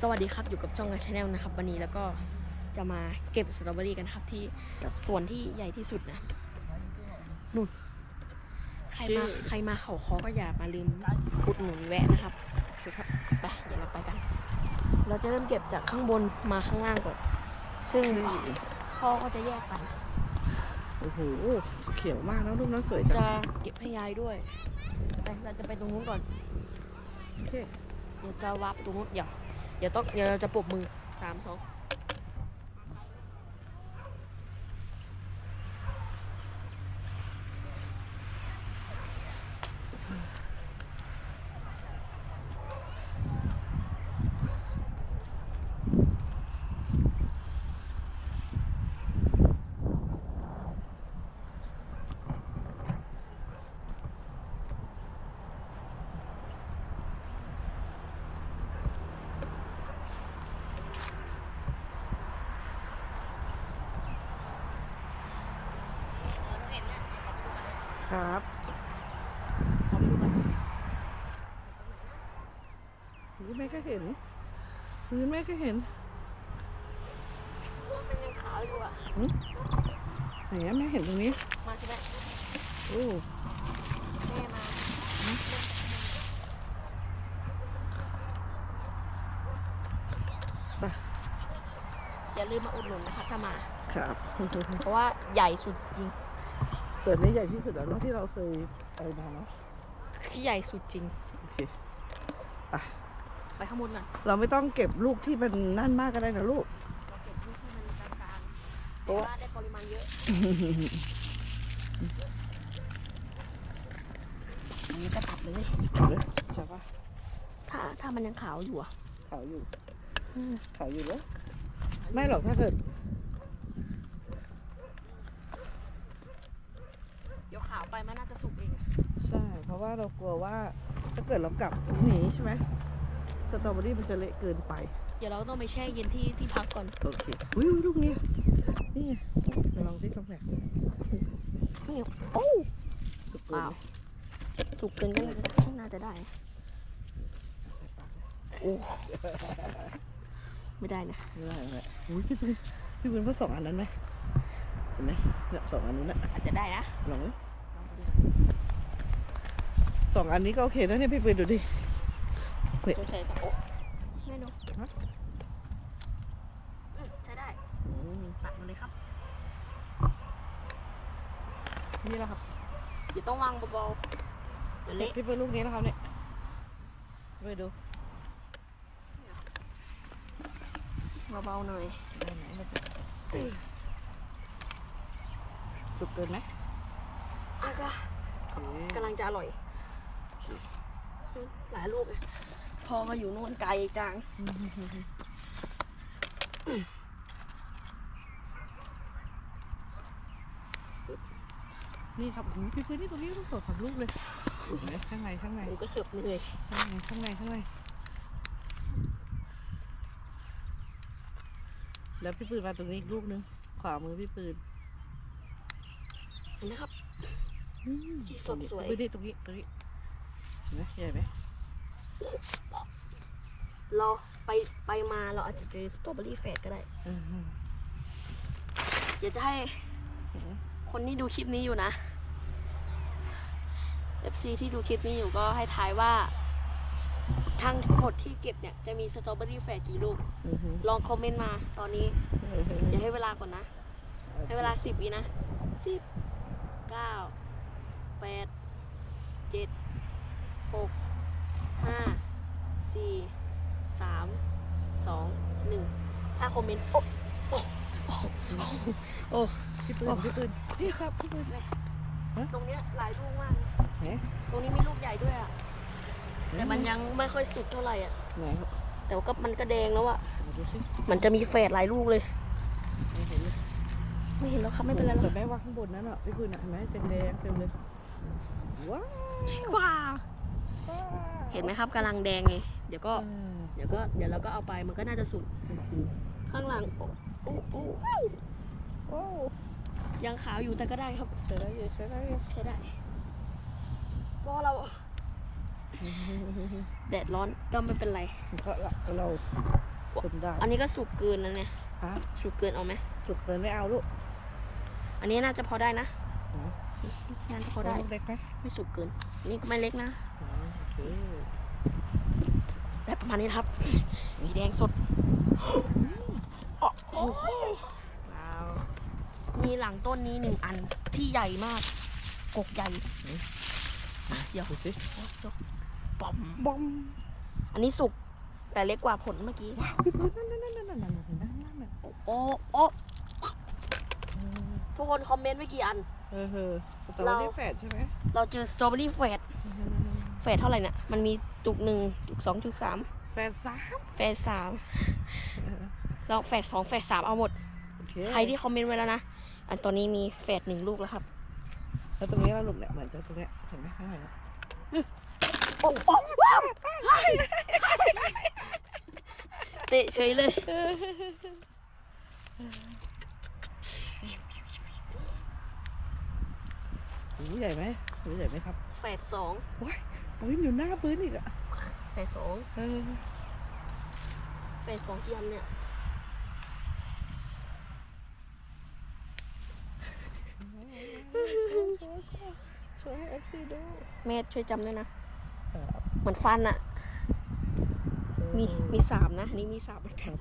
สวัสดีครับอยู่กับช่องกาชาแนลนะครับ วันนี้แล้วก็จะมาเก็บสตรอเบอรี่กันครับที่ส่วนที่ใหญ่ที่สุดนะนู่นใครมาใครมาเขาคอก็อย่ามาลืมอุดหนุนแวะนะครับไปเดี๋ยวเราไปกัน เราจะเริ่มเก็บจากข้างบนมาข้างล่างก่อน ซึ่งพ่อก็จะแยกกันโอ้โหเขียวมากนะลูกน้ำสวยจังจะเก็บให้ยายด้วยไปเราจะไปตรงนู้นก่อนโอเคเดี๋ยวจะวับตรงนู้นเดี๋ยว เดี๋ยวต้องเดี๋ยวเราจะปรบมือสามสอง ครับขอไปดูกันนี่แม่ก็เห็นนี่แม่ก็เห็นมันยังขาวอยู่อะไหนอะแม่เห็นตรงนี้ มาใช่ไหมโอ้แม่มาไปอย่าลืมมาอุดหนุนนะครับถ้ามา ครับ เพราะว่าใหญ่สุดจริง ส่วนนี้ใหญ่ที่สุดแล้วเนอะที่เราเคยไปมาเนาะคือใหญ่สุดจริง โอเคไปข้างบนก่อนเราไม่ต้องเก็บลูกที่มันนั่นมากก็ได้นะลูก เราเก็บลูกให้มันกลางๆโอ้แต่ว่าได้ปริมาณเยอะ อันนี้ก็ตัดเลย เอาเลยใช่ปะถ้าถ้ามันยังขาวอยู่อะขาวอยู่อืม ขาวอยู่แล้วไม่หรอกถ้าเกิด เดี๋ยว ขาวไปมันน่าจะสุกเองใช่ เพราะว่าเรากลัวว่าถ้าเกิดเรากลับหนีใช่ไหมสตรอเบอรี่มันจะเละเกินไป เดี๋ยวเราต้องไปแช่เย็นที่ที่พักก่อนโอเคอุ้ยอุ๊ยลูกนี้นี่ไงเดี๋ยวลองที่กาแฟนี่โอ้สุดเกินว้าวไหมสุกเกินก็น่าจะน่าจะได้ใส่ปากเลยโอ้ไม่ได้นะไม่ได้ไม่ได้อุ้ยพี่ปืนพี่ปืนเพราะสองอันนั้นไหมเห็นไหมเนี่ยสองอันนู้นน่ะอาจจะได้นะลองดิ สองอันนี้ก็โอเคแล้วเนี่ยพี่ปืนดูดิเฮ้ยสงสัยต้องโอ้ไม่รู้ฮะอืมใช้ได้อืมตัดมาเลยครับ นี่แหละครับเดี๋ยวต้องวางเบาๆเดี๋ยวเละพี่ปืนลูกนี้นะครับเนี่ยไปดูเบาๆหน่อยได้ไหมมันสุกเกินไหมอะก็โอเคกำลังจะอร่อย หลายลูกเลยพ่อก็อยู่นู่นไกลจัง นี่ครับโอ้โหพี่ปืนนี่ตรงนี้ต้องสดสองลูกเลยเห็นไหมข้างในข้างในหนูก็เถิบเหนื่อยข้างในข้างในข้างในแล้วพี่ปืนมาตรงนี้อีกลูกนึง ขวามือพี่ปืนเห็นไหมครับอืมสีสดสวยตรงนี้ตรงนี้ตรงนี้เห็นไหมใหญ่ไหมเราไปไปมาเราอาจจะเจอสตรอเบอรี่แฟดก็ได้อืมเดี๋ยวจะให้คนที่ดูคลิปนี้อยู่นะ FC ที่ดูคลิปนี้อยู่ก็ให้ทายว่าทั้งหมดที่เก็บเนี่ยจะมีสตรอเบอรี่แฟดกี่ลูก อืมอืมลองคอมเมนต์มาตอนนี้เดี๋ยวให้เวลาก่อนนะ ให้เวลาสิบวินะสิบเก้าแปดเจ็ด หกห้าสี่สามสองหนึ่งถ้าคอมเมนต์โอ้โอ้โอ้โอ้พี่ปืนพี่ปืนนี่ครับพี่ปืนตรงเนี้ยหลายลูกมากไหนตรงนี้มีลูกใหญ่ด้วยอะแต่มันยังไม่ค่อยสุกเท่าไหร่อะไหนครับแต่ว่าก็มันก็แดงแล้วอะมาดูสิมันจะมีเฟดหลายลูกเลยไม่เห็นเลยไม่เห็นแล้วครับไม่เป็นไรหรแต่อกแม่ว่าข้างบนนั้นอะพี่ปืนอะเห็นไหมเป็นแดงเต็มเลยว้าวว้า เห็นไหมครับกำลังแดงเลยเดี๋ยวก็อ่าเดี๋ยวก็เดี๋ยวเราก็เอาไปมันก็น่าจะสุกข้างหลังโอ้โอ้โอ้โอ้ยังขาวอยู่แต่ก็ได้ครับใช้ได้เลยใช้ได้เลยใช้ได้เพราะเราแดดร้อนก็ไม่เป็นไรก็ละเราเต็มได้อันนี้ก็สุกเกินนะเนี่ยฮะสุกเกินเอาไหมสุดเลยไม่เอาลูกอันนี้น่าจะพอได้นะอ๋อน่าจะพอได้ลูกเล็กไหมไม่สุกเกิน นี่ก็ไม่เล็กนะอ๋อโอเค แบบประมาณนี้ครับ สีแดงสดโอ้โหมีหลังต้นนี้หนึ่งอันที่ใหญ่มาก กกใหญ่อะเดี๋ยวดูสิบอมบอม อันนี้สุก แต่เล็กกว่าผลเมื่อกี้โอ้โอ้ทุกคนคอมเมนต์เมื่อกี่อัน เออเออสตรอเบอรี่แฟดใช่ไหม เราเจอสตรอเบอรี่แฟด แฟดเท่าไหร่เนี่ยมันมีจุกหนึ่งจุกสองจุกสามแฝดสามแฟดสามเราแฟดสองแฟดสามเอาหมดโอเคใครที่คอมเมนต์ไว้แล้วนะ อันตอนนี้มีแฟดหนึ่งลูกแล้วครับ แล้วตรงนี้เราหลุมเนี่ยเหมือนจะตรงเนี้ยเห็นไหมข้างในเนี่ยโอ้โอ้ว้าวเตะเฉยเลย หูใหญ่ไหมหูใหญ่ไหมครับ แฟดสอง ว้ายเอาวิ่งอยู่หน้าปืนอีกอะแฟดสองเออแฟดสองกี่อันเนี่ยโชว์โชว์โชว์โชว์ให้เอฟซีดูแม่ช่วยจำด้วยนะเออเหมือนฟันอะมีมีสามนะ อันนี้มีสามเหมือนกัน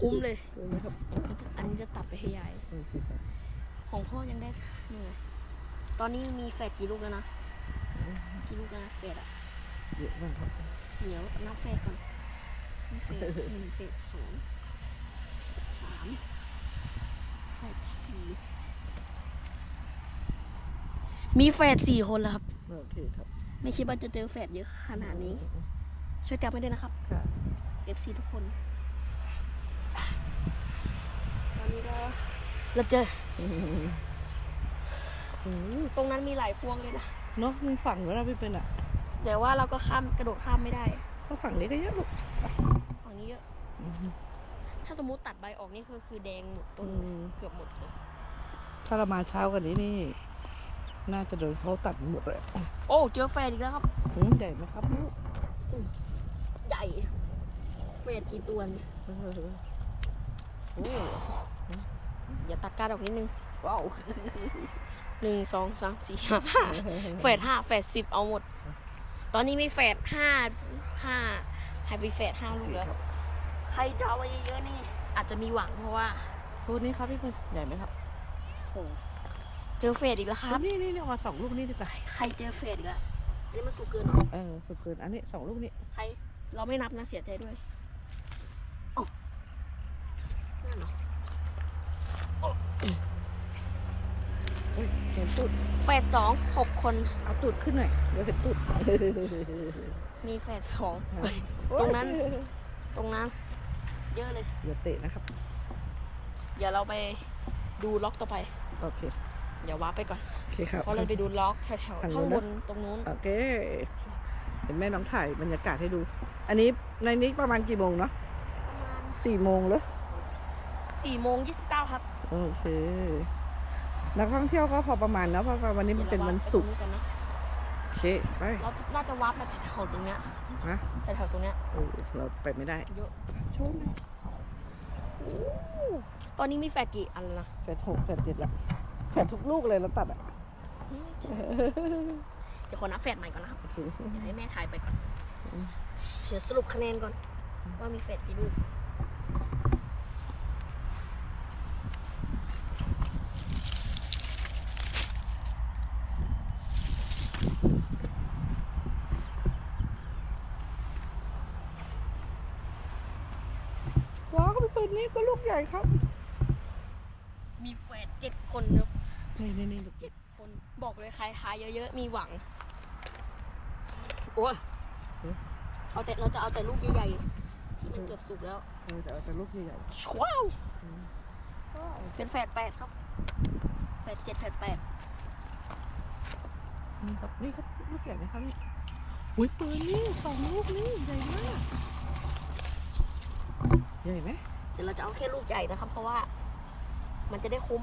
คุ้มเลยเกินไหมครับอันนี้จะตัดไปให้ยายโอเคครับของพ่อยังได้นี่ไงตอนนี้มีแฟดกี่ลูกแล้วนะ กี่ลูกแล้วนะแฟดอะเยอะมากครับเดี๋ยวนับแฟดก่อนนับแฟดหนึ่งแฟดสองสามแฟดสี่มีแฟดสี่คนแล้วครับ โอเคครับ ไม่คิดว่าจะเจอแฟดเยอะขนาดนี้ ช่วยจำไว้ด้วยนะครับค่ะ FC ทุกคน ตอนนี้เราเราเจออืม โอ้โหตรงนั้นมีหลายพวงเลยนะ เนาะมันฝั่งแล้วเราไปเป็นอะแต่ว่าเราก็ข้ามกระโดดข้ามไม่ได้เพราะฝั่งนี้ก็เยอะลูกฝั่งนี้เยอะ อืมถ้าสมมุติตัดใบออกนี่คือคือแดงหมดต้นอืมเกือบหมดเลยถ้าเรามาเช้ากันนี้นี่ น่าจะโดนเขาตัดหมดเลยโอ้เจอแฟดอีกแล้วครับอืมใหญ่ไหมครับลูกใหญ่แฟดกี่ตัวเนี่ยเออโอ้อย่าตัดการออกนิดนึงว้าว หนึ่งสองสามสี่ห้าห้าแฟดห้าแฟดสิบเอาหมด ตอนนี้มีแฟดห้าห้าไฮบีแฟดห้าลูกแล้ว ใครจะเอาไว้เยอะๆนี่ อาจจะมีหวังเพราะว่าตัวนี้ครับพี่เพื่อนใหญ่ไหมครับโหเจอเฟดอีกแล้วครับ นี่นี่นี่เอามาสองลูกนี่ดีกว่าใครเจอเฟดอีกแล้วอันนี้มันสุกเกินเหรอเออ สุดเกิน อันนี้สองลูกนี้ ใคร เราไม่นับนะเสียใจด้วยโอ้นั่นเหรอ เฮ้ยเห็น ตูดเฟดสองหกคน เอาตูดขึ้นหน่อยเดี๋ยวเห็นตูดมีเฟดสองตรงนั้น ตรงนั้น เยอะเลยอย่าเตะนะครับ เดี๋ยวเราไปดูล็อกต่อไป โอเค เดี๋ยววาร์ปไปก่อน โอเคครับเพราะเราไปดูล็อกแถวทางๆนู้ข้างนบนะนตรงนู้น โอเคเห็นแม่น้องถ่ายบรรยากาศให้ดู อันนี้ในนี้ประมาณกี่โมงเนาะประมาณสี่โมงเหรอสี่โมงยี่สิบเก้าครับ โอเค นักท่องเที่ยวก็พอประมาณนะเพราะว่าวันนี้มันเป็นวันศุกร์เดี๋ยวเราวาร์ปไปตรงนี้กันนะโอเคไปเราน่าจะวาร์ปมาแถวๆตรงเนี้ยนะแถวๆตรงเนี้ยโอ้เราไปไม่ได้เยอะโชว์หน่อยตอนนี้มีแฟดกี่อันแล้วนะแปดหกแปดเจ็ดละแปดทุกลูกเลยเราตัดอะไม่เจอเดี๋ยวขอนับแฟดใหม่ก่อนนะครับโอเคเดี๋ยวให้แม่ถ่ายไปก่อนอืมเดี๋ยวสรุปคะแนนก่อน ว่ามีแฟดกี่ลูก ว้าวก็เป็ นนี้ก็ลูกใหญ่ครับ มีแฟดเจ็ดคนครับนี่นี่นี่ลูกเจ็ดคนบอกเลยใครทายเยอะๆมีหวังโอ้ยเอาแต่เราจะเอาแต่ลูกใหญ่ๆที่มันเกือบสุกแล้วเออแต่เอาแต่ลูกใหญ่ว้าวๆอืมว้าวเป็นแฟดแปดครับแฟดเจ็ดแฟดแปดนี่ครับนี่ครับลูกใหญ่ไหมครับนี่อุ้ยปืนนี่สองลูกนี่ใหญ่มากใหญ่ไหม เดี๋ยวเราจะเอาแค่ลูกใหญ่นะครับ เพราะว่า มันจะได้คุ้ม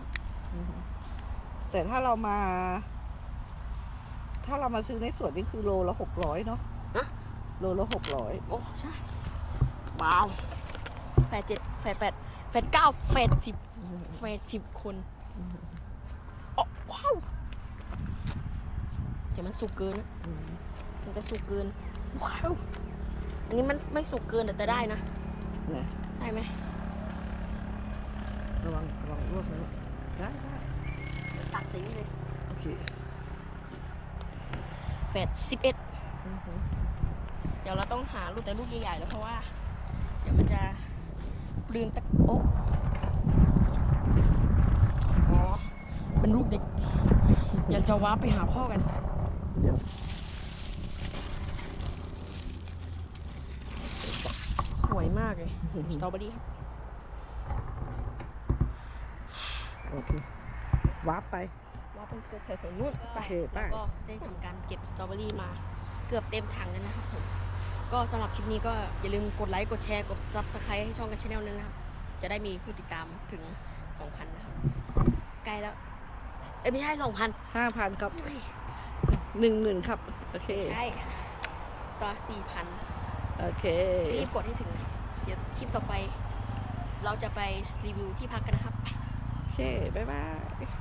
อืมแต่ถ้าเรามา ถ้าเรามาซื้อในสวนนี่คือโลละหกร้อยเนาะฮะ โลละหกร้อยโอ้ใช่ว้าวแฝดเจ็ดแฝดแปดแฝดเก้าแฝดสิบแฝดสิบคนอ๋อว้าวเดี๋ยวมันสุกเกินนะอืมมันจะสุกเกินว้าวอันนี้มันไม่สุกเกินแต่จะได้นะนะได้ไหม ระวังระวังลวกนะได้ได้ตักใส่นี่เลยโอเคแฝดสิบเอ็ดอือหือเดี๋ยวเราต้องหาลูกแต่ลูกใหญ่ๆแล้วเพราะว่า เดี๋ยวมันจะปลืนตะโอะอ๋อเป็นลูกเด็ก อยากจะว้าร์ปไปหาพ่อกันเดี๋ยวสวยมากเลยสตรอเบอรี่ครับ โอเควาร์ปไป ว่าเป็นแถวๆนู้นไปโอเคไป แล้วก็ได้ทำการเก็บสตรอเบอรี่มาเกือบเต็มถังแล้วนะครับผมก็สำหรับคลิปนี้ก็อย่าลืมกดไลค์กดแชร์กด Subscribe ให้ช่องกันชาแนลนึงนะครับ จะได้มีผู้ติดตามถึง 2,000 นะครับ ใกล้แล้ว เอ้ยไม่ใช่ 2,000ห้าพันครับอุ้ยหนึ่งหมื่นครับ โอเคใช่ก็4,000 โอเค รีบกดให้ถึงนะครับเดี๋ยวคลิปต่อไป เราจะไปรีวิวที่พักกันนะครับโอเค บ๊ายบาย